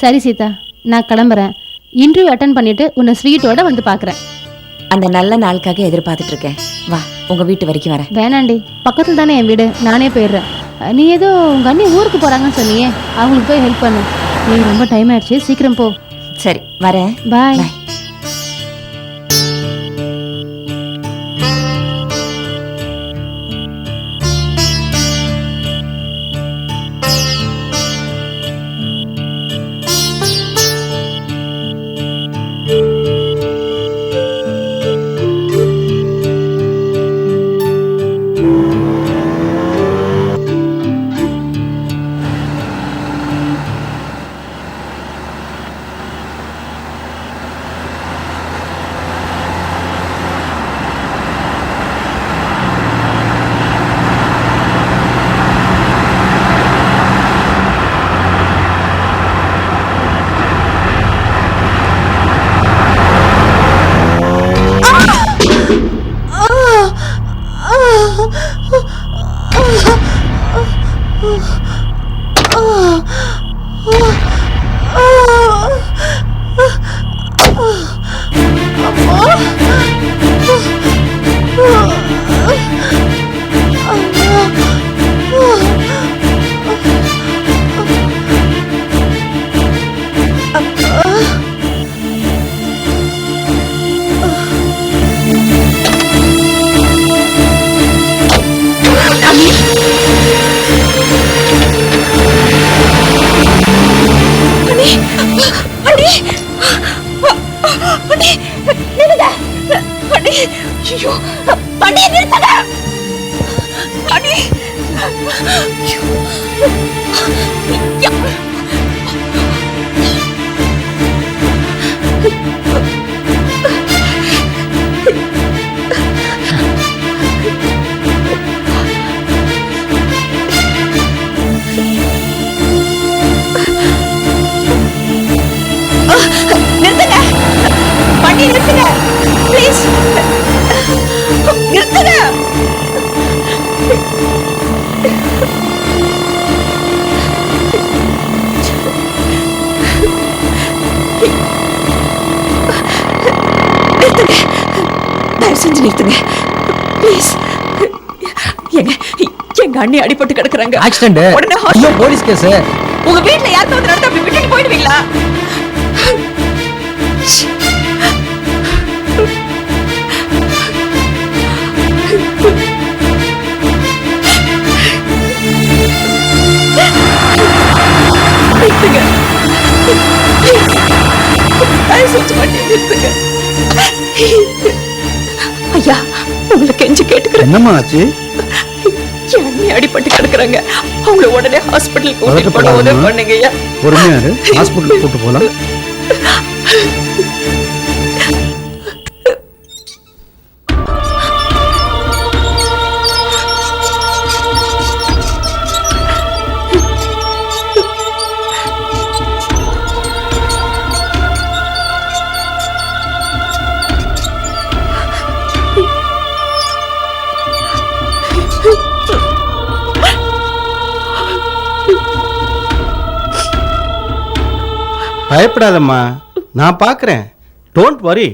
சரி சீதா நான் கிளம்புறேன். இன்டர்வியூ அட்டன் பண்ணிட்டு உன்னை ஸ்வீட்டோட வந்து பார்க்குறேன். அந்த நல்ல நாளுக்காக எதிர்பார்த்துட்டு இருக்கேன் வா உங்க வீட்டு வரைக்கும் வரேன். வேணாண்டி பக்கத்தில் தானே என் வீடு நானே போயிடுறேன். நீ ஏதோ உங்கள் அண்ணி ஊருக்கு போகிறாங்கன்னு சொன்னியே அவங்களுக்கு போய் ஹெல்ப் பண்ணு. நீ ரொம்ப டைம் ஆயிடுச்சு. சீக்கிரம் போ. சரி வரேன். பாய் Bye. நிறுத்துங்க நிறுத்துங்க. ப்ளீஸ் எங்க எங்க அண்ணி அடிபட்டு கிடக்குறாங்க. ஆக்சிடென்ட் உடனே போலீஸ் கேஸ் உங்க வீட்ல யாருக்காவது நடந்தா அப்படி விட்டுட்டு போயிடுவீங்களா? உங்களை கெஞ்சி கேட்டுக்கிறேன். என்னம்மா ஆச்சு? அண்ணி அடிபட்டு கிடக்குறாங்க. அவங்கள உடனே ஹாஸ்பிட்டல் கூட்டிட்டு போன உதவி. பண்ணுங்க ஐயா பொறுமையா இரு. ஹாஸ்பிட்டல் கூட்டு போலாம். பயப்படாதம்மா. நான் பார்க்குறேன் டோன்ட் வரி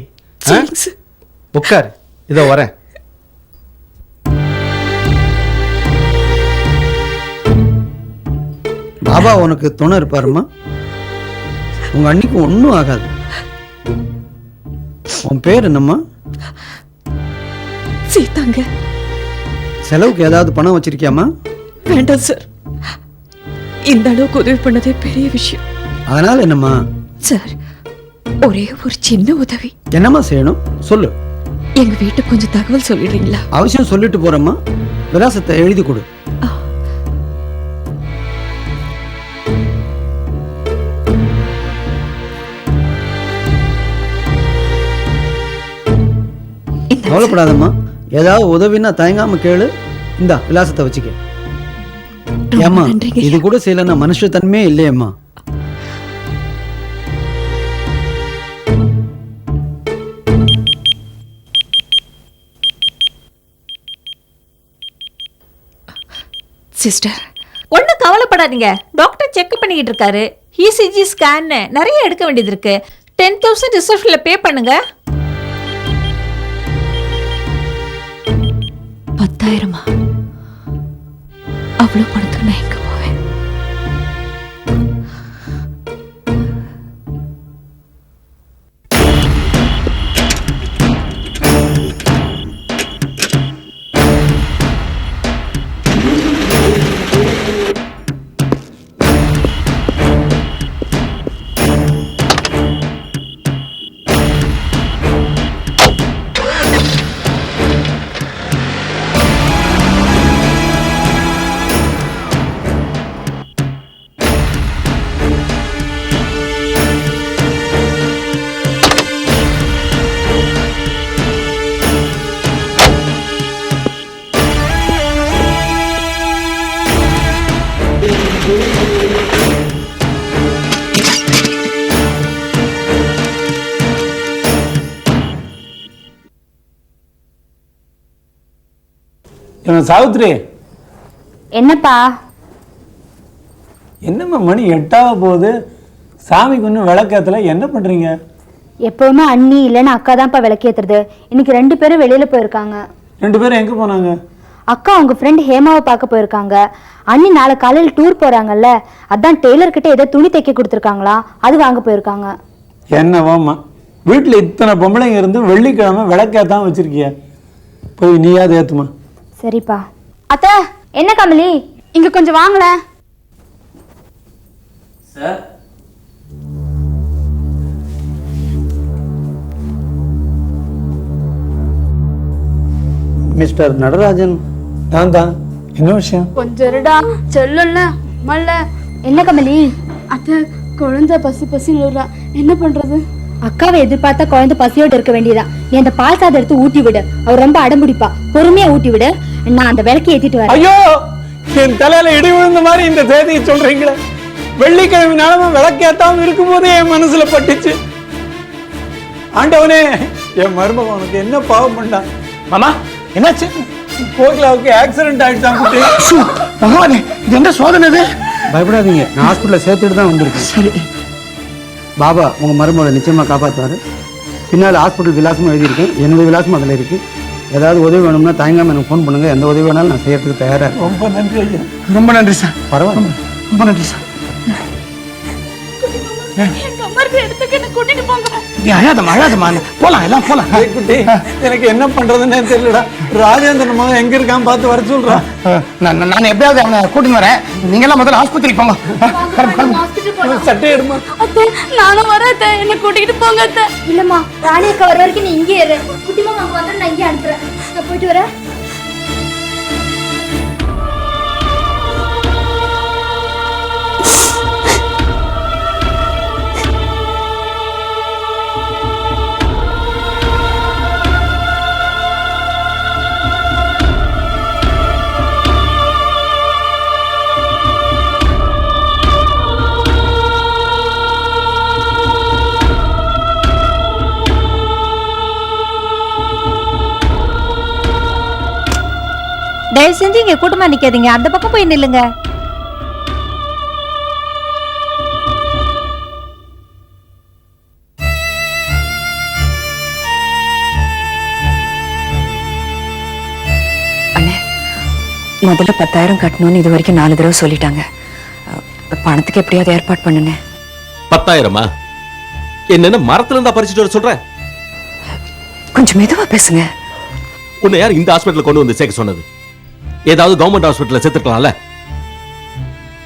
உட்கார். இதோ வரேன். பாபா உனக்கு துணை இருப்பாருமா உங்க அன்னைக்கு ஒன்றும் ஆகாது. உன் பேர் என்னம்மா? சீதாங்க. செலவுக்கு ஏதாவது பணம் வச்சிருக்கியாம்மா? வேண்டாம் சார். இந்த அளவுக்கு உதவி பண்ணதே பெரிய விஷயம். அதனால என்னம்மா? சார் ஒரே ஒரு சின்ன உதவி. என்னம்மா செய்யணும்? சொல்லு. எங்க வீட்டுக்கு கொஞ்சம் தகவல் சொல்லிடுறீங்களா? அவசியம் சொல்லிட்டு போறேம்மா. விலாசத்தை எழுதி கொடு. கவலைப்படாதம்மா. ஏதாவது உதவின்னா தயங்காம கேளு. இந்தா விலாசத்தை வச்சுக்க. ஏம்மா இது கூட செய்யலன்னா மனுஷத்தன்மே இல்லையேம்மா. சிஸ்டர் ஒன்றும் கவலைப்படாதீங்க. டாக்டர் செக் பண்ணிக்கிட்டு இருக்காரு. இசிஜி ஸ்கேன் நிறைய எடுக்க வேண்டியது இருக்கு. டென் தௌசண்ட் ரிசப்ஷனில் பே பண்ணுங்க. பத்தாயிரமா? அவ்வளோ பணத்துக்கு நான் எங்க சாவித்ரி என்னப்பா? என்னம்மா மணி எட்டாக போகுது. சாமிக்கு இன்னும் விளக்கேத்தல என்ன பண்ணுறீங்க எப்பவுமே அண்ணி இல்லைன்னு அக்கா தான்ப்பா விளக்கேத்துறது. இன்னைக்கு ரெண்டு பேரும் வெளியில போயிருக்காங்க. ரெண்டு பேரும் எங்கே போனாங்க? அக்கா அவங்க ஃப்ரெண்ட் ஹேமாவை பார்க்க போயிருக்காங்க. அண்ணி நாளை காலையில் டூர் போறாங்கல்ல. அதான் டெய்லர் கிட்ட ஏதோ துணி தைக்க கொடுத்துருக்காங்களா? அது வாங்க போயிருக்காங்க. என்னவாம்மா? வீட்டில் இத்தனை பொம்பளைங்க இருந்து வெள்ளிக்கிழமை விளக்கேத்தான் வச்சிருக்கிய. போய் நீயாவது ஏற்றுமா சரிப்பா. அத்தை என்ன கமலி? இங்க கொஞ்சம் வாங்கல மிஸ்டர் நடராஜன் நான் தான். என்ன விஷயம்? கொஞ்சம் இருடா செல்லும்ல மல்ல என்ன கமலி? அத்தை குழந்தை பசி பசி விழுறா என்ன பண்றது? அக்காவை எதிர்பார்த்தா குழந்தை பசியோட இருக்க வேண்டியதா. நீ அந்த பால் சாதம் எடுத்து ஊட்டி விடு அவர் ரொம்ப அடம்பிடிப்பா. பொறுமையா ஊட்டி விடு நான் அந்த விளக்கை ஏத்திட்டு வரேன். ஐயோ என் தலையில இடி விழுந்த மாதிரி இந்த தேதியை சொல்றீங்களே? வெள்ளிக்கிழமை நாளமா விளக்கேத்தாம இருக்கும்போதே என் மனசுல பட்டுச்சு. ஆண்டவனே என் மருமகன் உனக்கு என்ன பாவம் பண்ணான் மாமா என்னாச்சு? கோகிலாவுக்கு ஆக்சிடென்ட் ஆயிடுச்சான் குட்டி. பகவானே இது என்ன சோதனை இது? பயப்படாதீங்க நான் ஹாஸ்பிட்டலில் சேர்த்துட்டு தான் வந்திருக்கேன். சரி. பாபா உங்கள் மருமகளை நிச்சயமாக காப்பாற்றுவார் பின்னால் ஹாஸ்பிட்டல் விலாசமும் எழுதியிருக்கேன் என்னுடைய விலாசமும் அதில் இருக்குது ஏதாவது உதவி வேணும்னா தயங்காம எனக்கு ஃபோன் பண்ணுங்கள் எந்த உதவி வேணாலும் நான் செய்யறதுக்கு தயாராக இருக்கேன். ரொம்ப நன்றி ஐயா. ரொம்ப நன்றி சார். பரவாயில்ல. ரொம்ப நன்றி சார். எனக்கு என்ன பண்றதுன்னே தெரியலடா. ராஜேந்திரன் மகன் எங்க இருக்கான் பார்த்து வர சொல்றான் நான் எப்படியாவது அவனை கூட்டின்னு வரேன். நீங்க எல்லாம் முதல்ல ஆஸ்பத்திரிக்கு போங்க. சட்டை எடுமா? நானும் வரேன் என்ன கூட்டிகிட்டு போங்க இல்லம்மா ராணி அக்கா வர வரைக்கும் நீ இங்கே இரு. குட்டிமா அங்கே வந்து நான் இங்கே அனுப்புகிறேன் நான் போயிட்டு வரேன் தயவு செஞ்சு இங்க கூட்டமா நிக்காதீங்க. அந்த பக்கம் போய் நில்லுங்க. அண்ணே முதல்ல பத்தாயிரம் கட்டணும்னு இது வரைக்கும் நாலு தடவை சொல்லிட்டாங்க. பணத்துக்கு எப்படியாவது ஏற்பாடு பண்ணுனே பத்தாயிரமா? என்னென்ன மரத்துல இருந்தா பறிச்சுட்டு வர சொல்ற? கொஞ்சம் மெதுவா பேசுங்க. உன்னை யார் இந்த ஹாஸ்பிட்டல் கொண்டு வந்து சேர்க்க சொன்னது? ஏதாவது கவர்மெண்ட் ஹாஸ்பிட்டல்ல சேர்த்துக்கலாம்ல?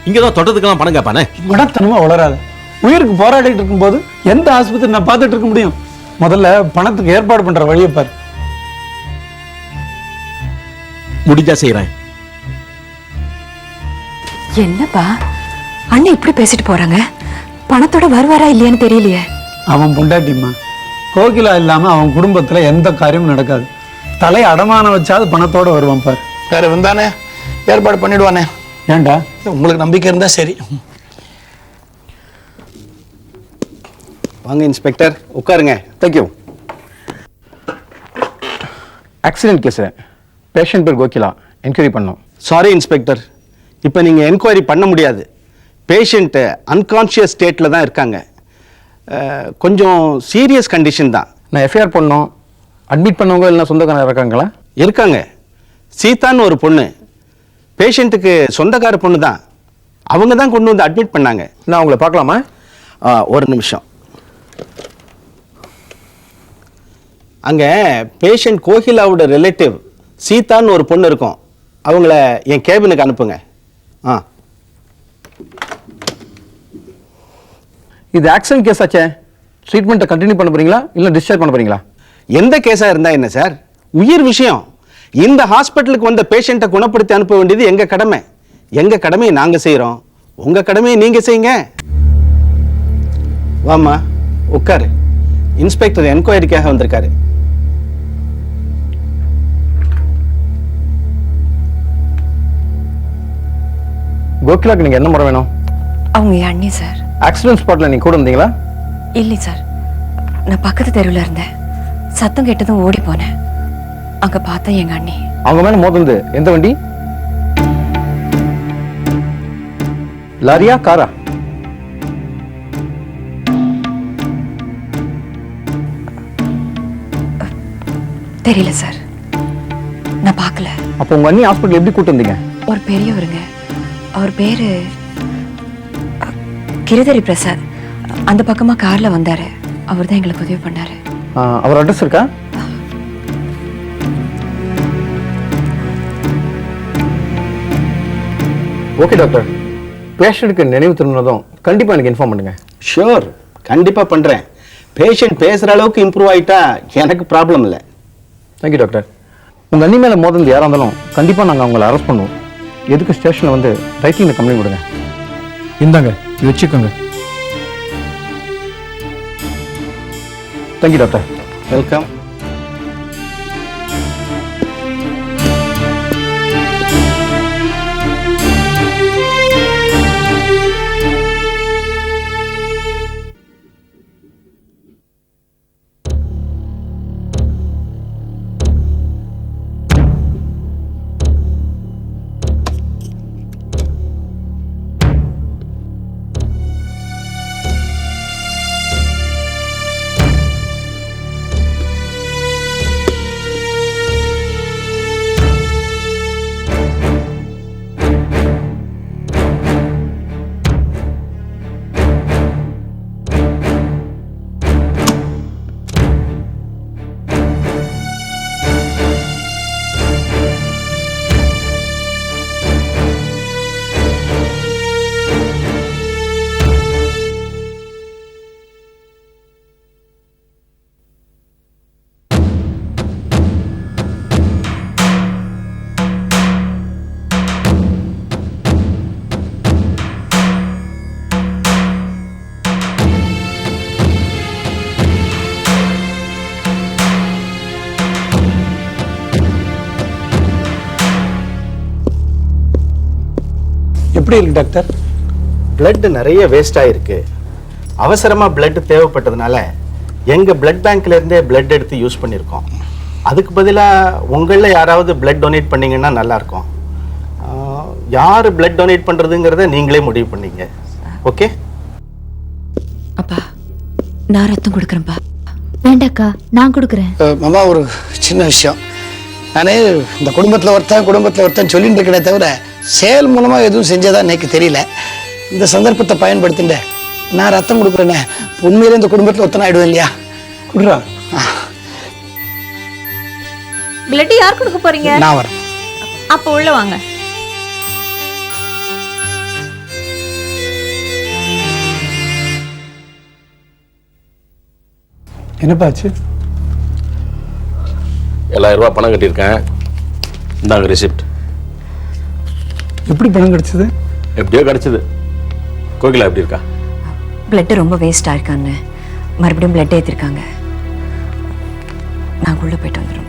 இங்கதான் தொட்டதுக்கெல்லாம் பணம் கேட்பானே? மடத்தனமா வளராது. உயிருக்கு போராடிட்டு இருக்கும்போது எந்த ஆஸ்பத்திரி நான் பார்த்துட்டு இருக்க முடியும்? முதல்ல பணத்துக்கு ஏற்பாடு பண்ற வழியை பாரு. முடிஞ்சா செய்யறேன் என்னப்பா? அண்ணன் இப்படி பேசிட்டு போறாங்க? பணத்தோட வருவாரா இல்லையான்னு தெரியலையே. அவன் பொண்டாட்டிம்மா. கோகிலா இல்லாம அவன் குடும்பத்துல எந்த காரியமும் நடக்காது. தலை அடமானம் வச்சாது பணத்தோட வருவான் பாரு. வேற வந்தானே ஏற்பாடு பண்ணிடுவானே. ஏன்டா? உங்களுக்கு நம்பிக்கை இருந்தா சரி. வாங்க இன்ஸ்பெக்டர். உட்காருங்க. தேங்க்யூ ஆக்சிடென்ட் கேஸ் பேஷண்ட் பேர் கோகிலா. என்கொயரி பண்ணோம். Sorry inspector. இப்போ நீங்கள் என்கொயரி பண்ண முடியாது. பேஷண்ட்டு அன்கான்ஷியஸ் ஸ்டேட்டில் தான் இருக்காங்க. அஹ், கொஞ்சம் சீரியஸ் கண்டிஷன் தான். நான் எஃப்ஐஆர் பண்ணோம். அட்மிட் பண்ணவங்க இல்லை சொந்தக்காரங்க இருக்காங்களா? இருக்காங்க. சீதான்னு ஒரு பொண்ணு பேஷண்ட்டுக்கு சொந்தக்கார பொண்ணு தான் அவங்க தான் கொண்டு வந்து அட்மிட் பண்ணாங்க. நான் உங்களை பார்க்கலாமா? ஒரு நிமிஷம். அங்கே பேஷண்ட் கோகிலாவோட ரிலேட்டிவ் சீதான்னு ஒரு பொண்ணு இருக்கும். அவங்கள என் கேபினுக்கு அனுப்புங்க. ஆ. இது ஆக்சிடென்ட் கேஸ் ஆச்சே? ட்ரீட்மெண்ட்டை கண்டினியூ பண்ண போறீங்களா? இல்லை டிஸ்சார்ஜ் பண்ண போறீங்களா? எந்த கேஸாக இருந்தால் என்ன சார் உயிர் விஷயம். இந்த ஹாஸ்பிட்டலுக்கு வந்த பேஷண்ட்டை குணப்படுத்தி அனுப்ப வேண்டியது எங்கள் கடமை? எங்கள் கடமையை நாங்கள் செய்கிறோம் உங்கள் கடமையை நீங்கள் செய்யுங்க. வாம்மா உட்காரு. இன்ஸ்பெக்டர் என்கொயரிக்காக வந்திருக்காரு. கோகிலாக்கு நீங்கள் என்ன முறை வேணும்? அவங்க என் அண்ணி சார். ஆக்சிடென்ட் ஸ்பாட்டில் நீங்கள் கூட இருந்தீங்களா இல்லை சார். நான் பக்கத்து தெருவில் இருந்தேன். சத்தம் கேட்டதும் ஓடி போனேன். அங்க பார்த்தா எங்க அண்ணி. அவங்க மேலே மோதுந்து எந்த வண்டி? லாரியா காரா? தெரியல சார். நான் பார்க்கல. அப்போ உங்கள் அண்ணி ஹாஸ்பிட்டல் எப்படி கூட்டு வந்தீங்க? ஒரு பெரியவருங்க. அவர் பேரு கிரிதரி பிரசாத். அந்த பக்கமா கார்ல வந்தாரு. அவர் தான் எங்களுக்கு உதவி பண்ணாரு அவர் அட்ரஸ் இருக்கா? ஓகே டாக்டர் பேஷண்ட்டுக்கு நினைவு திரும்பினதும் கண்டிப்பாக எனக்கு இன்ஃபார்ம் பண்ணுங்க. ஷூர் கண்டிப்பாக பண்ணுறேன் பேஷண்ட் பேசுகிற அளவுக்கு இம்ப்ரூவ் ஆயிட்டா எனக்கு ப்ராப்ளம் இல்லை. தேங்க்யூ டாக்டர் உங்கள் அண்ணி மேலே மோதல் யாராக இருந்தாலும் கண்டிப்பாக நாங்கள் அவங்கள அரெஸ்ட் பண்ணுவோம். எதுக்கு ஸ்டேஷனில் வந்து ரைட்டிங்கில் கம்ப்ளைண்ட் கொடுங்க இந்தாங்க இது வச்சுக்கோங்க. தேங்க்யூ டாக்டர் வெல்கம் எப்படி இருக்கு டாக்டர்? பிளட் நிறைய வேஸ்ட் ஆயிருக்கு. அவசரமாக பிளட் தேவைப்பட்டதுனால எங்கள் பிளட் பேங்க்ல இருந்தே பிளட் எடுத்து யூஸ் பண்ணியிருக்கோம். அதுக்கு பதிலாக உங்களில் யாராவது பிளட் டொனேட் பண்ணீங்கன்னா நல்லா இருக்கும் யார் பிளட் டொனேட் பண்ணுறதுங்கிறத நீங்களே முடிவு பண்ணீங்க. ஓகே அப்பா நான் ரத்தம் கொடுக்குறேன்ப்பா. வேண்டாக்கா நான் கொடுக்குறேன். மாமா ஒரு சின்ன விஷயம். நானே இந்த குடும்பத்தில் ஒருத்தன் குடும்பத்தில் ஒருத்தன் சொல்லிட்டு இருக்கனே தவிர செயல் மூலமாக எதுவும் செஞ்சதா எனக்கு தெரியல. இந்த சந்தர்ப்பத்தை பயன்படுத்திட்டு நான் ரத்தம் கொடுக்குறேனே. உண்மையிலே இந்த குடும்பத்தில் ஒருத்தன் ஆயிடுவேன் இல்லையா? குடுறா. பிளட் யார் கொடுக்க போறீங்க? நான் வரேன். அப்போ உள்ள வாங்க. என்னப்பாச்சு? ஏழாயிரம் ரூபாய் பணம் கட்டியிருக்கேன். இந்தாங்க ரிசிப்ட் எப்படி பணம் கிடைச்சது? எப்படியோ கிடைச்சது. கோகிலா எப்படி இருக்கா? பிளட் ரொம்ப வேஸ்ட் ஆயிருக்கான்னு மறுபடியும் பிளட் ஏத்திருக்காங்க. நாங்க உள்ள போயிட்டு வந்துடும்ப்பா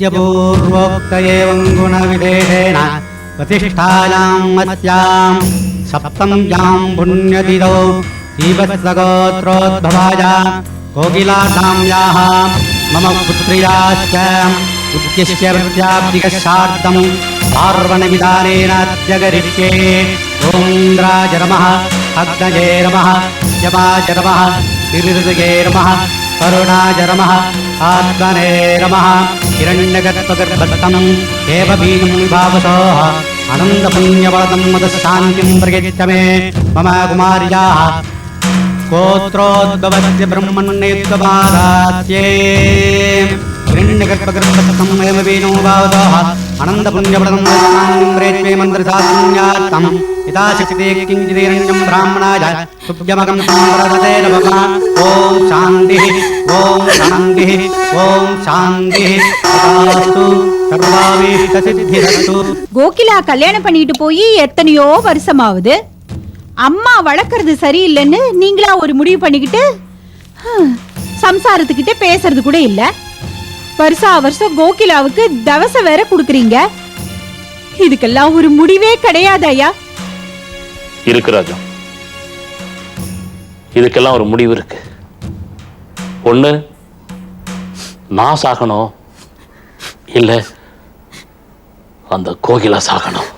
तस्य पूर्वोक्त एवं गुणविशेषेण प्रतिष्ठायाम् अस्यां सप्तम्यां पुण्यतिथौ श्रीवत्सगोत्रोद्भवाय कोकिलानां याः मम पुत्र्याश्च उद्दिश्य प्रत्याब्दिकशार्दं पार्वणविधानेन त्यगरिष्ये ओन्द्राय नमः अग्नये नमः यमाय नमः गिरिहृदये नमः करुणाय नमः ఆత్మనే రమ హిరణ్యగర్భగర్భం ఏవ బీజం విభావస ఆనందపుణ్యవరదం మదశాంతిం ప్రగచ్చ మే మమ కుమార్యా గోత్రోద్భవస్య బ్రహ్మణ్యేత్వమాదాత్యే హిరణ్యగర్భగర్భం ఏవ బీజం విభావస मदशान्तिं प्रेत्वे मन्त्रशास्त्रज्ञात्तम् यथा शक्ति किञ्चिदिरण्यं ब्राह्मणाय तुभ्यमगं सम्प्रदते नमः ॐ शान्तिः ॐ शान्तिः ॐ शान्तिः तथास्तु सर्वाभीष्टसिद्धिरस्तु கோகிலா கல்யாணம் பண்ணிட்டு போய் எத்தனையோ வருஷமாகுது அம்மா வளர்க்கறது சரியில்லைன்னு நீங்களா ஒரு முடிவு பண்ணிக்கிட்டு ஹம், சம்சாரத்துக்கிட்ட பேசுறது கூட இல்ல வருஷா வருஷம் கோகிலாவுக்கு தவச வேற குடுக்குறீங்க. இதுக்கெல்லாம் ஒரு முடிவே கிடையாது ஐயா. இருக்கு ராஜா. இதுக்கெல்லாம் ஒரு முடிவு இருக்கு. ஒண்ணு நான் சாகணும். இல்ல அந்த கோகிலா சாகணும்.